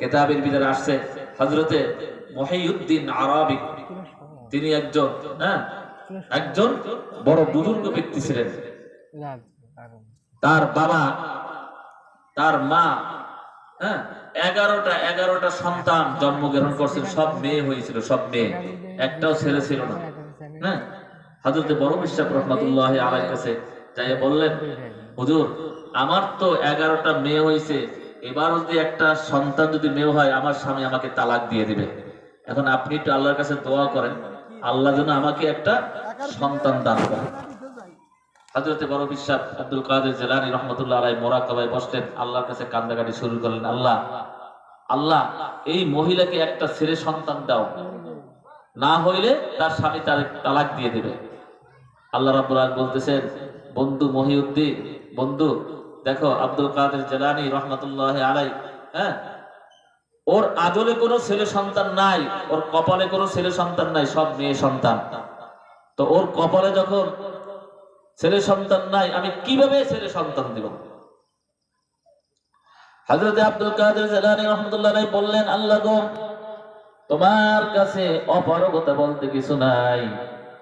কেতাবের ভিতরে আসছে হজরতে মহিউদ্দিন আরবি। তিনি একজন হ্যাঁ একজন বড় বুজুর্গ ব্যক্তি ছিলেন। তার বাবা, তার মা হ্যাঁ এগারোটা এগারোটা সন্তান জন্মগ্রহণ করছেন, সব মেয়ে হয়েছিল, সব মেয়ে। একটাও ছেলে ছিল না। হ্যাঁ হাজরতে বড় বিশ্বাস রহমতুল্লাহ আলাই কাছে যাই বললেন, হুজুর, আমার তো এগারোটা মেয়ে হয়েছে এবার যদি একটা সন্তান যদি মেয়ে হয়, আমার স্বামী আমাকে তালাক দিয়ে দিবে। এখন আপনি একটু আল্লাহর কাছে দোয়া করেন, আল্লাহ যেন আমাকে একটা সন্তান দান করেন। হজরতে বড় বিশ্বাস আব্দুল কাদের জেলানি রহমতুল্লাহ আলাই মোরাকাবায় বসলেন, আল্লাহর কাছে কান্দাকাটি শুরু করলেন, আল্লাহ আল্লাহ, এই মহিলাকে একটা ছেলে সন্তান দাও। না হইলে তার স্বামী তার তালাক দিয়ে দেবে। আল্লাহ আলামিন বলতেছেন, বন্ধু মহিউদ্দিন, বন্ধু দেখো আব্দুল কাদের জেলানি রহমতুল্লাহ আলাই হ্যাঁ? ওর আদলে কোনো ছেলে সন্তান নাই, ওর কপালে কোনো ছেলে সন্তান নাই, সব মেয়ে সন্তান। তো ওর কপালে যখন ছেলে সন্তান নাই, আমি কীভাবে ছেলে সন্তান দিব? হযরত আব্দুল কাদের জেলানী রহমতুল্লাহ বললেন, আল্লাহ গো, তোমার কাছে অপারগতা বলতে কিছু নাই।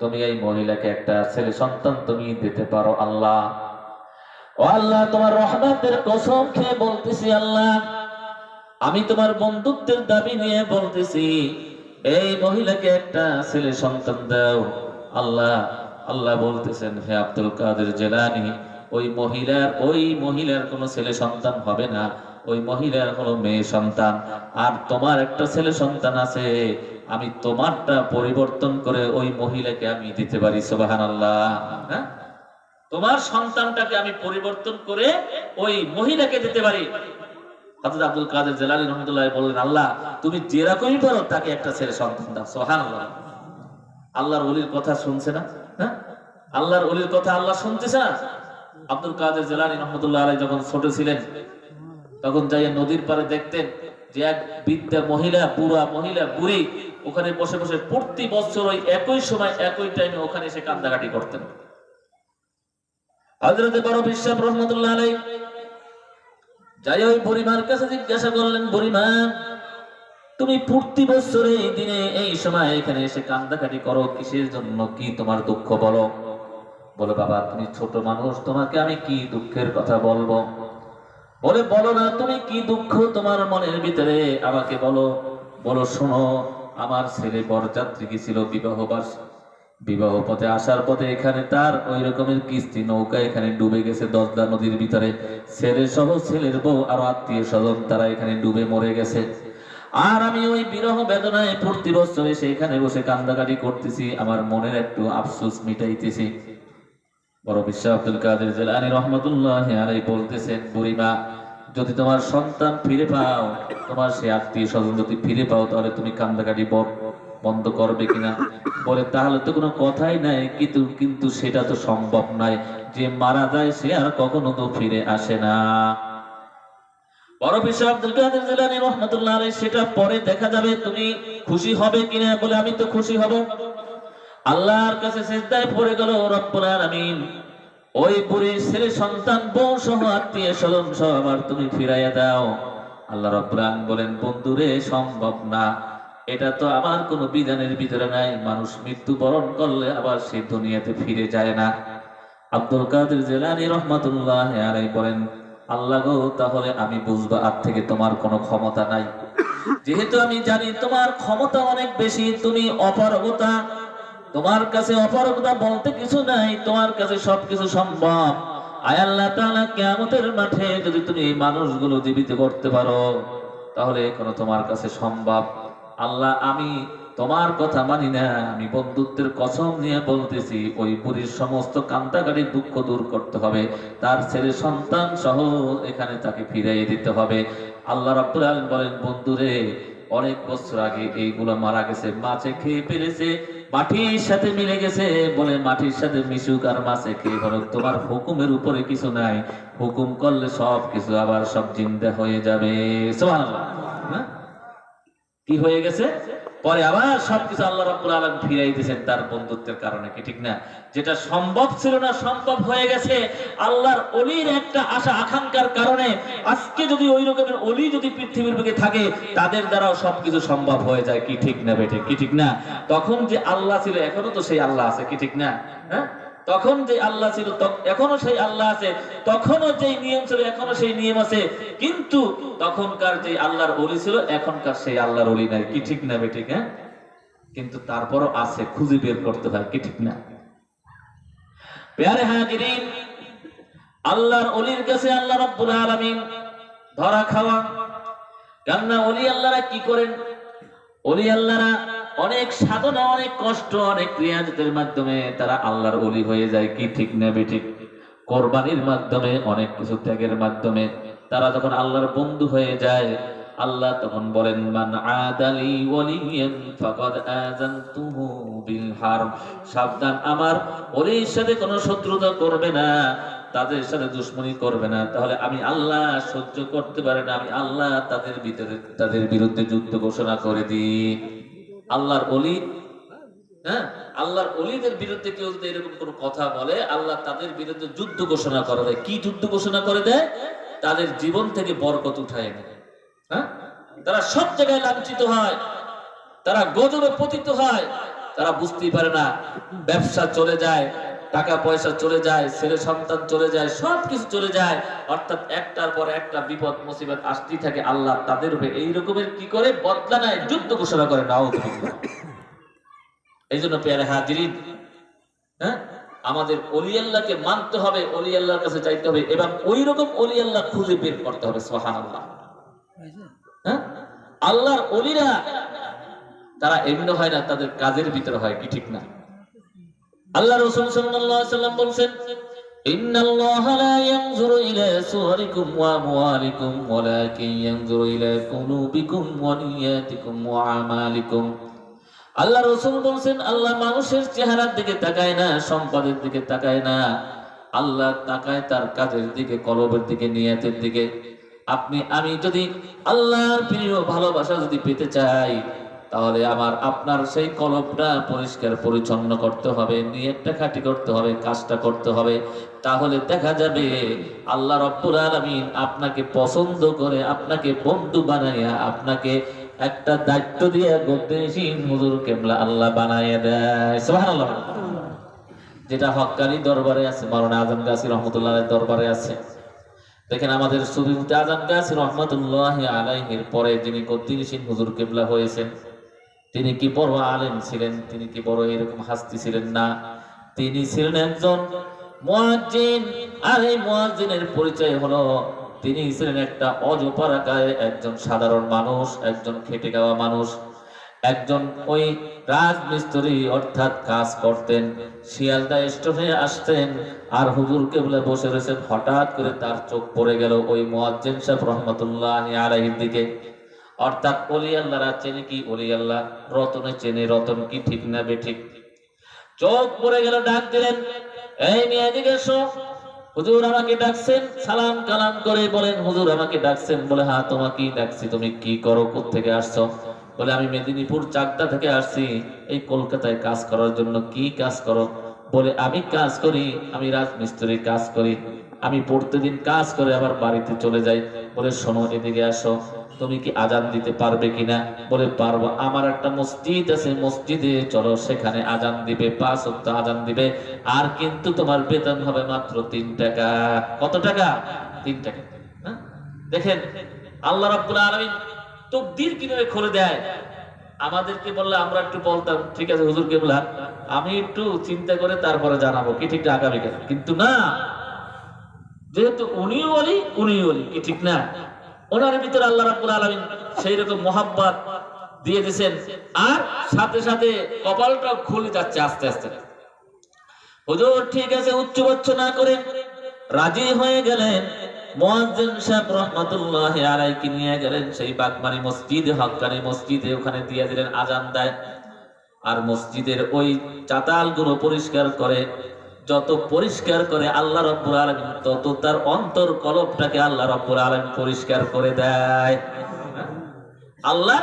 তুমি এই মহিলাকে একটা ছেলে সন্তান তুমি দিতে পারো, আল্লাহ। আল্লাহ, তোমার রহমতের কসম খেয়ে বলতেছি আল্লাহ, আমি তোমার বন্ধুত্বের দাবি নিয়ে বলতেছি, এই মহিলাকে একটা ছেলে সন্তান দাও। আল্লাহ আল্লাহ বলতেছেন, হে আব্দুল কাদের জেলানি, ওই মহিলার ওই মহিলার কোনো ছেলে সন্তান হবে না, ওই মহিলার কোনো মেয়ে সন্তান। আর তোমার একটা ছেলে সন্তান আছে, আমি তোমারটা পরিবর্তন করে ওই মহিলাকে আমি দিতে পারি সোবাহান আল্লাহ হ্যাঁ? তোমার সন্তানটাকে আমি পরিবর্তন করে ওই মহিলাকে দিতে পারি। আব্দুল কাদের বললেন, আল্লাহ, তুমি যেরকমই পারো তাকে একটা ছেলে সন্তান দাও। সোহান আল্লাহর অলির কথা শুনছে না? হ্যাঁ? আল্লাহর অলির কথা আল্লাহ শুনতেছে না? আব্দুল কাদের আলাই যখন ছোট ছিলেন, তখন যাইয়া নদীর পাড়ে দেখতেন যে এক বৃদ্ধা মহিলা, বুড়া মহিলা, বুড়ি, ওখানে বসে বসে প্রতি বছর ওই একই সময়, একই টাইমে ওখানে এসে কান্দাকাটি করতেন। হজরতে বড় বিশ্বাস রহমতুল্লাহ আলাই যাই ওই বুড়িমার কাছে জিজ্ঞাসা করলেন, বুড়িমা, তুমি প্রতি বছর এই দিনে, এই সময় এখানে এসে কান্দাকাটি করো, কিসের জন্য কি তোমার দুঃখ বলো? বলে, বাবা, তুমি ছোট মানুষ, তোমাকে আমি কি দুঃখের কথা বলব? বলে, বলো না, তুমি কি দুঃখ তোমার মনের ভিতরে? আমাকে বলো। বলো, শোনো, আমার ছেলে বরযাত্রী গেছিল বিবাহ বাস বিবাহ পথে আসার পথে এখানে তার ওই রকমের কিস্তি নৌকা এখানে ডুবে গেছে দশদা নদীর ভিতরে। ছেলে সহ ছেলের বউ আর আত্মীয় স্বজন তারা এখানে ডুবে মরে গেছে। আর আমি ওই বিরহ বেদনায় প্রতি বছর এসে এখানে বসে কান্দাকাটি করতেছি, আমার মনের একটু আফসোস মিটাইতেছি। বড় বিশ্ব আব্দুল কাদের জেলানি রহমতুল্লাহ আলাই বলতেছেন, বুড়িমা, যদি তোমার সন্তান ফিরে পাও, তোমার সে আত্মীয় স্বজন যদি ফিরে পাও, তাহলে তুমি কান্দাকাটি বর বন্ধ করবে কিনা? বলে, তাহলে তো কোনো কথাই নাই, কিন্তু কিন্তু সেটা তো সম্ভব নয়। যে মারা যায় সে আর কখনো তো ফিরে আসে না। সেটা পরে দেখা যাবে, তুমি খুশি হবে কিনা? বলে, আমি তো খুশি হব। আল্লাহর কাছে পড়ে গেল ওই ছেলে, সন্তান, বউ সহ আত্মীয় স্বজন সহ আবার তুমি ফিরাইয়া দাও। আল্লাহ রব্বুল বলেন, বন্ধুরে, সম্ভব না। এটা তো আমার কোনো বিধানের ভিতরে নাই। মানুষ মৃত্যু বরণ করলে আবার সে দুনিয়াতে ফিরে যায় না। আব্দুল কাদের জেলানি রহমাতুল্লাহ আলাই বলেন, আল্লাহ গো, তাহলে আমি বুঝব আর থেকে তোমার কোনো ক্ষমতা নাই। যেহেতু আমি জানি তোমার ক্ষমতা অনেক বেশি, তুমি অপারগতা। তোমার কাছে অপারগতা বলতে কিছু নাই, তোমার কাছে সবকিছু সম্ভব। আয় আল্লাহ তাআলা, কিয়ামতের মাঠে যদি তুমি এই মানুষগুলো জীবিত করতে পারো, তাহলে কোনো তোমার কাছে সম্ভব আল্লাহ, আমি তোমার কথা মানি না। আমি বন্ধুত্বের কসম নিয়ে বলতেছি, ওই বুড়ির সমস্ত কান্তাকারীর দুঃখ দূর করতে হবে। তার ছেলে সন্তান সহ এখানে তাকে ফিরাইয়ে দিতে হবে। আল্লাহ রাব্বুল আলামিন বলেন, বন্ধুরে, অনেক বছর আগে এইগুলো মারা গেছে। মাছে খেয়ে ফেলেছে, মাটির সাথে মিলে গেছে। বলে, মাটির সাথে মিশুক আর মাছে খেয়ে হলো তোমার হুকুমের উপরে কিছু নাই। হুকুম করলে সব কিছু আবার সব জিন্দা হয়ে যাবে। হ্যাঁ? কি হয়ে গেছে? পরে আবার সবকিছু আল্লাহ রাব্বুল আলামিন ফিরাই দিয়েছেন তার বন্ধুত্বের কারণে, কি ঠিক না? যেটা সম্ভব ছিল না, সম্ভব হয়ে গেছে। আল্লাহর অলির একটা আশা, আকাঙ্ক্ষার কারণে আজকে যদি ওই রকমের অলি যদি পৃথিবীর বুকে থাকে, তাদের দ্বারাও সবকিছু সম্ভব হয়ে যায়, কি ঠিক না বেঠে কি ঠিক না? তখন যে আল্লাহ ছিল, এখনও তো সেই আল্লাহ আছে, কি ঠিক না? হ্যাঁ? তখন যে আল্লাহ ছিল এখনও সেই আল্লাহ আছে, তখনও যে নিয়ম ছিল, এখনও সেই নিয়ম আছে। কিন্তু তখনকার যে আল্লাহর অলি ছিল, এখনকার সেই আল্লাহর অলি নাই। কি ঠিক না বেঠিক হ্যাঁ? কিন্তু তারপরও আছে, খুঁজে বের করতে হয়, কি ঠিক না? আল্লাহর অলির কাছে আল্লাহ রাব্বুল আলামিন ধরা খাওয়া। কেননা অলি আল্লাহরা কি করেন? অলি আল্লাহরা অনেক সাধনা, অনেক কষ্ট, অনেক ক্রিয়াজতের মাধ্যমে তারা আল্লাহর অলি হয়ে যায়, কি ঠিক না বেঠিক? কোরবানির মাধ্যমে, অনেক কিছু ত্যাগের মাধ্যমে তারা যখন আল্লাহর বন্ধু হয়ে যায়, আল্লাহ তখন বলেন, মান আদালি ওয়ালিয়ান ফাকাদ আযানতুহু বিল হারব সাবধান, আমার ওলির সাথে কোনো শত্রুতা করবে না, তাদের সাথে দুশ্মনী করবে না। তাহলে আমি আল্লাহ সহ্য করতে পারি না, আমি আল্লাহ তাদের ভিতরে, তাদের বিরুদ্ধে যুদ্ধ ঘোষণা করে দিই। আল্লাহর অলি হ্যাঁ? আল্লাহর অলিদের বিরুদ্ধে কেউ যদি এরকম কোন কথা বলে, আল্লাহ তাদের বিরুদ্ধে যুদ্ধ ঘোষণা করে দেয়। কি যুদ্ধ ঘোষণা করে দেয়? তাদের জীবন থেকে বরকত উঠায় হ্যাঁ? তারা সব জায়গায় লাঞ্ছিত হয়। তারা গজবে পতিত হয়। তারা বুঝতেই পারে না, ব্যবসা চলে যায়। টাকা পয়সা চলে যায়, ছেলে সন্তান চলে যায় সব কিছু চলে যায়। অর্থাৎ একটার পর একটা বিপদ, মুসিবত আসতেই থাকে আল্লাহ তাদের উপরে এই রকমের কি করে? বদলা নেয়, যুদ্ধ ঘোষণা করে নাও এই জন্য পেয়ারে হাজিরিন হ্যাঁ? আমাদের অলি আল্লাহকে মানতে হবে অলি আল্লাহর কাছে চাইতে হবে। এবং ওই রকম অলি আল্লাহ খুঁজে বের করতে হবে সোহান আল্লাহ হ্যাঁ? আল্লাহর অলিরা তারা এমনি হয় না, তাদের কাজের ভিতরে হয় কি ঠিক না? আল্লাহ রসুল সাল্লাল্লাহু আলাইহি সাল্লাম বলছেন إن الله لا ينظر إلى صوركم وأموالكم ولكن ينظر إلى قلوبكم ونياتكم وأعمالكم আল্লাহ রসুল বলছেন আল্লাহ মানুষের চেহারার দিকে তাকায় না সম্পদের দিকে তাকায় না আল্লাহ তাকায় তার কাজের দিকে কলবের দিকে নিয়াতের দিকে আপনি আমি যদি আল্লাহর প্রিয় ভালোবাসা যদি পেতে চাই তাহলে আমার, আপনার সেই কলবটা পরিষ্কার পরিচ্ছন্ন করতে হবে নিয়তটা খাঁটি করতে হবে, কাজটা করতে হবে। তাহলে দেখা যাবে আল্লাহ রব্বুল আলমিন আপনাকে পছন্দ করে, আপনাকে বন্ধু বানাইয়া, আপনাকে একটা দায়িত্ব দিয়ে গদ্দেশীন হুজুর কেবলা আল্লাহ বানাইয়া দেয়। সুবহানাল্লাহ। যেটা হক্কানি দরবারে আছে, মাওলানা আজম গাছি রহমতুল্লাহ দরবারে আছে। দেখেন আমাদের সুদিন আজম গাছি রহমতুল্লাহ আলাইহির পরে যিনি গদ্দিনসীন হুজুর কেবলা হয়েছেন তিনি কি বড় আলেম ছিলেন? তিনি কি বড় এরকম হাস্তি ছিলেন না? তিনি ছিলেন একজন মুয়াজ্জিন। আর এই মুয়াজ্জিনের পরিচয় হলো, তিনি ছিলেন একটা অজপাড়াকায় একজন সাধারণ মানুষ, একজন খেটে খাওয়া মানুষ, একজন ওই রাজমিস্ত্রি অর্থাৎ কাজ করতেন। শিয়ালদা স্টেশনে আসতেন আর হুজুরকে বলে বসে রয়েছেন। হঠাৎ করে তার চোখ পড়ে গেল ওই মুয়াজ্জিন সাহেব রহমতুল্লাহ আলাইহির দিকে। অর্থাৎ অলি আল্লাহরা চেনে কি অলি আল্লাহ? রতনে চেনে, রতন কি ঠিক না বেঠিক? চোখ পড়ে গেল, ডাক দিলেন, এই মেয়ে দিকে এসো। হুজুর আমাকে ডাকছেন, সালাম কালাম করে বলেন, হুজুর আমাকে ডাকছেন। বলে হ্যাঁ তোমাকেই ডাকছি, তুমি কি করো? থেকে আসছো? বলে, আমি মেদিনীপুর চাকদা থেকে আসছি। এই কলকাতায় কাজ করার জন্য কি কাজ করো? বলে, আমি কাজ করি, আমি রাজমিস্ত্রির কাজ করি। আমি প্রতিদিন কাজ করে আবার বাড়িতে চলে যাই। বলে, শোনো, এদিকে আসো। তুমি কি আজান দিতে পারবে কিনা? বলে, পারব। আমার একটা মসজিদ আছে, মসজিদে চলো, সেখানে আজান দিবে, পাঁচ অক্ট আজান দিবে। আর কিন্তু তোমার বেতন হবে মাত্র তিন টাকা। কত টাকা? তিন টাকা। হ্যাঁ? দেখেন, আল্লাহ রাব্বুল আলামিন তকদির কীভাবে খুলে দেয়? আমাদেরকে বললে আমরা একটু বলতাম, ঠিক আছে হুজুরকে বললাম আমি একটু চিন্তা করে তারপরে জানাব, কি ঠিক আগামীকাল? কিন্তু না, যেহেতু উনি বলি উনি বলি কি ঠিক না? ওনার ভিতরে আল্লাহ রাব্বুল আলামিন সেই রকম মোহাব্বত দিয়ে দিয়েছেন। আর সাথে সাথে কপালটা খুলে যাচ্ছে আস্তে আস্তে। হুজুর, ঠিক আছে, উচ্চ বচ্চ না করে রাজি হয়ে গেলেন। মুয়াজ্জিন সাহেব রহমাতুল্লাহ আলাইহি নিয়ে গেলেন সেই বাগমারি মসজিদে হক্কানি মসজিদে ওখানে দিয়ে দিলেন আজান দেয়। আর মসজিদের ওই চাতালগুলো পরিষ্কার করে যত পরিষ্কার করে আল্লাহ রব্বুল আলামিন, তত তার অন্তর কলবটাকে আল্লাহ রব্বুল আলামিন পরিষ্কার করে দেয়। আল্লাহ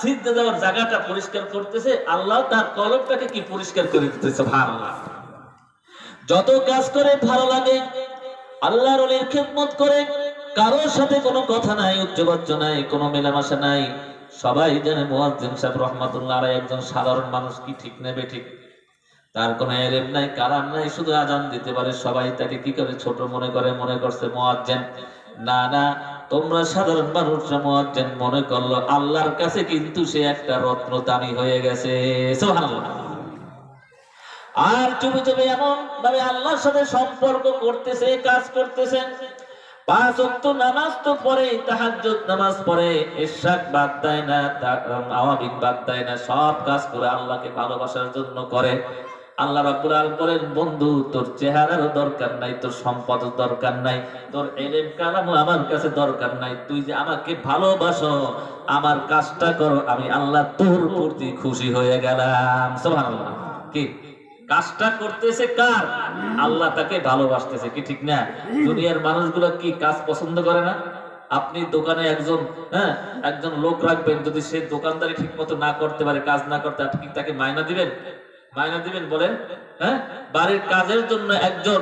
সিদ্ধে দেওয়ার জায়গাটা পরিষ্কার করতেছে, আল্লাহ তার কলমটাকে কি পরিষ্কার করে দিতেছে ভালো যত কাজ করে ভালো লাগে, আল্লাহর খেদমত করে, কারোর সাথে কোনো কথা নাই, উচ্চবাচ্য নাই, কোনো মেলামেশা নাই। সবাই জানে মুয়াজ্জিন সাহেব রহমাতুল্লাহ একজন সাধারণ মানুষ, কি ঠিক নেবে ঠিক তার কোনো এলেম নাই, কালাম নাই, শুধু আজান দিতে পারে সবাই। তাকে কি করে ছোট মনে করে? মনে করছে মুয়াজ্জিন। না না, তোমরা সাধারণ মানুষরা মুয়াজ্জিন মনে করল, আল্লাহর কাছে কিন্তু সে একটা রত্ন দামি হয়ে গেছে। আর চুপে চুপে এমন ভাবে আল্লাহর সাথে সম্পর্ক করতেছে, কাজ করতেছে। আল্লাহকে ভালোবাসার জন্য করে। আল্লাহ রাব্বুল আলামিন বন্ধু, তোর চেহারারও দরকার নাই, তোর সম্পদের দরকার নাই, তোর এলেম কালামও আমার কাছে দরকার নাই। তুই যে আমাকে ভালোবাসো, আমার কাজটা করো, আমি আল্লাহ তোর প্রতি খুশি হয়ে গেলাম। কি? কাজটা করতেছে কার? আল্লাহ তাকে ভালোবাসতেছে, কি ঠিক না? দুনিয়ার মানুষগুলো কি কাজ পছন্দ করে না? আপনি দোকানে একজন হ্যাঁ একজন লোক রাখবেন, যদি সে দোকানদারি ঠিক মতো না করতে পারে, কাজ না করতে আপনি তাকে মায়না দিবেন? মায়না দিবেন বলেন? হ্যাঁ? বাড়ির কাজের জন্য একজন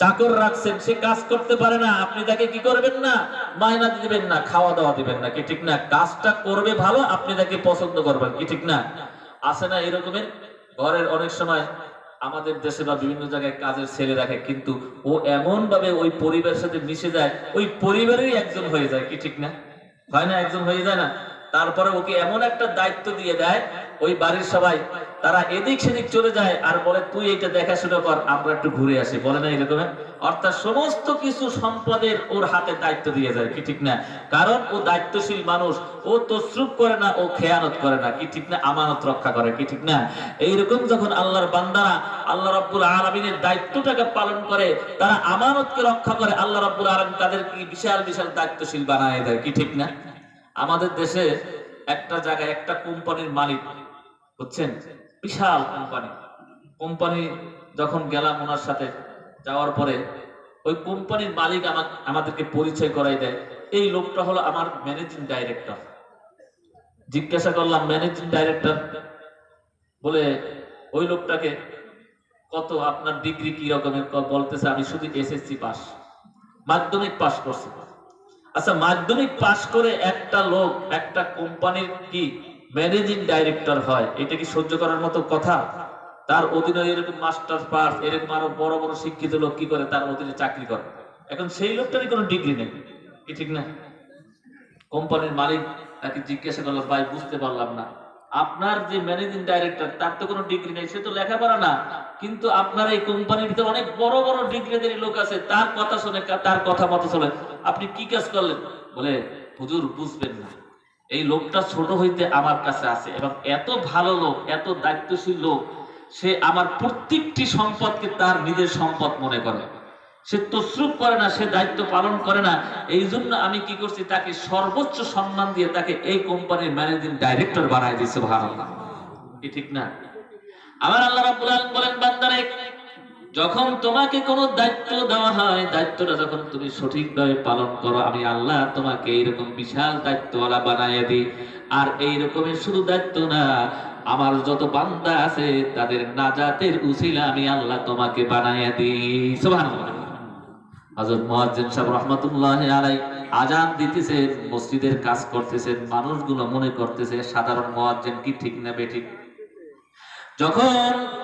চাকর রাখছেন, সে কাজ করতে পারে না, আপনি তাকে কি করবেন না? মায়না দিবেন না, খাওয়া দাওয়া দিবেন না, কি ঠিক না? কাজটা করবে ভালো, আপনি তাকে পছন্দ করবেন, কি ঠিক না? আছে না এরকমের? ঘরের অনেক সময় আমাদের দেশে বা বিভিন্ন জায়গায় কাজের ছেলে রাখে কিন্তু ও এমন ভাবে ওই পরিবারের সাথে মিশে যায়, ওই পরিবারেরই একজন হয়ে যায়, কি ঠিক না? হয় না, একজন হয়ে যায় না? তারপরে ওকে এমন একটা দায়িত্ব দিয়ে দেয়, ওই বাড়ির সবাই তারা এদিক সেদিক চলে যায় আর বলে, তুই এটা দেখাশোনা কর, আমরা একটু ঘুরে আসি। বলে না এরকম? অর্থাৎ সমস্ত কিছু সম্পদের ওর হাতে দায়িত্ব দিয়ে যায়, কি ঠিক না? কারণ ও দায়িত্বশীল মানুষ, ও তসরুপ করে না, ও খেয়ানত করে না, কি ঠিক না? আমানত রক্ষা করে, কি ঠিক না? এইরকম যখন আল্লাহর বান্দারা আল্লাহ রাব্বুল আলামিনের দায়িত্বটাকে পালন করে, তারা আমানতকে রক্ষা করে, আল্লাহ রাব্বুল আলামিন তাদেরকে বিশাল বিশাল দায়িত্বশীল বানায় দেয়, কি ঠিক না? আমাদের দেশে একটা জায়গায় একটা কোম্পানির মালিক, বুঝছেন? বিশাল কোম্পানি কোম্পানি যখন গেলাম ওনার সাথে, যাওয়ার পরে ওই কোম্পানির মালিক আমাক, আমাদেরকে পরিচয় করাই দেয়। এই লোকটা হলো আমার ম্যানেজিং ডাইরেক্টর জিজ্ঞাসা করলাম ম্যানেজিং ডাইরেক্টর বলে, ওই লোকটাকে কত, আপনার ডিগ্রি কি রকমের? বলতেছে, আমি শুধু এসএসসি পাস মাধ্যমিক পাস করছি। আচ্ছা মাধ্যমিক পাস করে একটা লোক, একটা কোম্পানির কি ম্যানেজিং ডাইরেক্টর হয়। এটা কি সহ্য করার মতো কথা? তার অধীনে এরকম মাস্টার পাস এরকম আরও বড় বড় শিক্ষিত লোক কি করে? তার অধীনে চাকরি করে। এখন সেই লোকটারই কোনো ডিগ্রি নেই। কি ঠিক না? কোম্পানির মালিক তাকে জিজ্ঞাসা করল, ভাই, বুঝতে পারলাম না। আপনার যে ম্যানেজিং ডাইরেক্টর, তার তো কোনো ডিগ্রি নেই। সে তো লেখাপড়া না। কিন্তু আপনার এই কোম্পানির ভিতরে অনেক বড় বড় ডিগ্রিধারী লোক আছে। তার কথা শুনে, তার কথা মতো চলে আপনি কি কাজ করলেন? বলে, হুজুর, বুঝবেন না। এই লোকটা ছোট হইতে আমার কাছে আছে এবং এত ভালো লোক, এত দায়িত্বশীল লোক, সে আমার প্রত্যেকটি সম্পদকে তার নিজের সম্পদ মনে করে। সে তসরুপ করে না, সে দায়িত্ব পালন করে না। এই জন্য আমি কি করছি, তাকে সর্বোচ্চ সম্মান দিয়ে তাকে এই কোম্পানির ম্যানেজিং ডাইরেক্টর বানাই দিয়েছে কি ঠিক না? আমার আল্লাহ বলেন, বান্দারে যখন তোমাকে কোনো দায়িত্ব দেওয়া হয়, দায়িত্বটা যখন তুমি সঠিকভাবে পালন করো, আমি আল্লাহ তোমাকে এইরকম বিশাল দায়িত্বওয়ালা বানাইয়া দিই। আর এই রকমের শুধু দায়িত্ব না, আমার যত বান্দা আছে, তাদের নাজাতের উসিলা আমি আল্লাহ তোমাকে বানাইয়া দিই। সাহেব আলাই মসজিদের কাজ করতেছেন, মানুষগুলো মনে করতেছে, সাধারণ মুয়াজ্জিন কি ঠিক না বেঠিক? যখন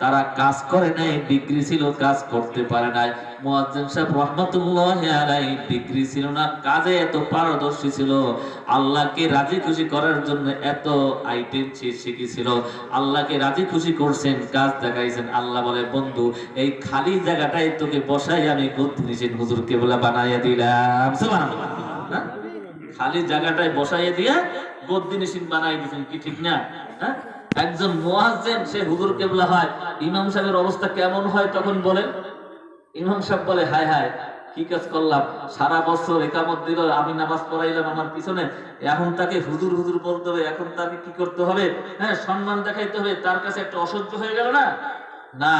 তারা কাজ করে নাই, ডিগ্রি ছিল, কাজ করতে পারে নাই। মুয়াজ্জিন সাহেব রহমাতুল্লাহ আলাই ডিগ্রি ছিল না, কাজে এত পারদর্শী ছিল। আল্লাহকে রাজি খুশি করার জন্য এত আইটেম শিখেছিল। আল্লাহকে রাজি খুশি করছেন, কাজ দেখাইছেন। আল্লাহ বলে, বন্ধু, এই খালি জায়গাটাই তোকে বসাই আমি গদ্দিনিসেন হুজুরকে বলে বানাইয়া দিলাম। সুবহানাল্লাহ। হ্যাঁ? খালি জায়গাটায় বসাইয়া দিয়া গদ্দিনিসিন বানাই দিয়েছেন কি ঠিক না? হ্যাঁ? একজন মুয়াজ্জিন, সে হুজুর কেবলা হয়। ইমাম সাহেবের অবস্থা কেমন হয় তখন বলে ইমাম সাহেব বলে, হায় হায়, কি কাজ করলাম? সারা বছর একামত দিল, আমি নামাজ পড়াইলাম আমার পিছনে। এখন তাকে হুজুর হুজুর বলতে হবে, এখন তাকে কি করতে হবে? হ্যাঁ সম্মান দেখাইতে হবে, তার কাছে একটা অসহ্য হয়ে গেল না? না,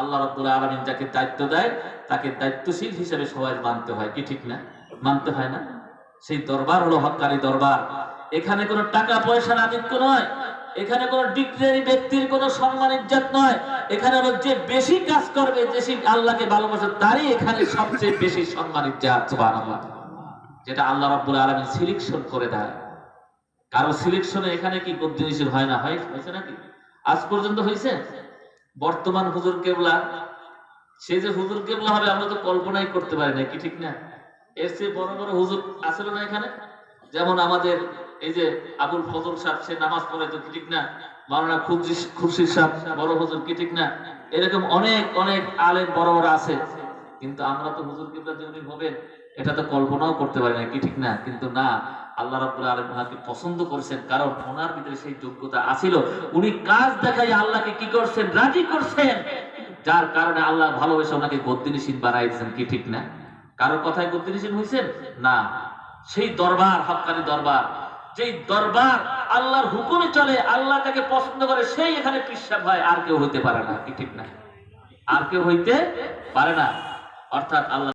আল্লাহ রাব্বুল আলামিন যাকে দায়িত্ব দেয়, তাকে দায়িত্বশীল হিসেবে সবাই মানতে হয়, কি ঠিক না? মানতে হয় না? সেই দরবার হলো হক্কানি দরবার। এখানে কোনো টাকা পয়সার আধিক্য নয়। এখানে কোনো ডিগ্রি ব্যক্তির কোন সম্মান ইজ্জত নয়। এখানে হলো যে বেশি কাজ করবে বেশি আল্লাহকে ভালোবাসে, তারই এখানে সবচেয়ে বেশি সম্মান ইজ্জত, সুবহানাল্লাহ। যেটা আল্লাহ রাব্বুল আলামিন সিলেকশন করে দেয়। কারও সিলেকশনে এখানে কি বুদ্ধিনিশীল হয় না? হয়, হয়েছে নাকি? আজ পর্যন্ত হয়েছে? বর্তমান হুজুর কেবলা, সে যে হুজুর কেবলা হবে, আমরা তো কল্পনাই করতে পারি না কি ঠিক না? এর চেয়ে বড় বড় হুজুর আসল না এখানে? যেমন আমাদের এই যে আবুল ফজল সাহেব, সে নামাজ পড়ে তো ঠিক না? মাওলানা খুরশি খুরশিদ সাহেব, বড় হুজুর কি ঠিক না? এরকম অনেক অনেক আলেম বড় বড় আছে। কিন্তু আমরা তো হুজুর কিবলা যে উনি হবেন এটা তো কল্পনাও করতে পারি না, কি ঠিক না? কিন্তু না, আল্লাহ রাব্বুল আলামিন ওনাকে পছন্দ করেছেন, কারণ ওনার ভিতরে সেই যোগ্যতা আছিল। উনি কাজ দেখাই আল্লাহকে কি করছেন? রাজি করছেন। যার কারণে আল্লাহ ভালোবেসে ওনাকে গদ্দিনীশীল বানাই দিয়েছেন, কি ঠিক না? কারোর কথায় গদ্দিনীশীল হয়েছেন না। সেই দরবার, হক্কানি দরবার যেই দরবার আল্লাহর হুকুমে চলে, আল্লাহ তাকে পছন্দ করে, সেই এখানে পিসাব হয়, আর কেউ হইতে পারে না। ঠিক না? আর কেউ হইতে পারে না। অর্থাৎ আল্লাহ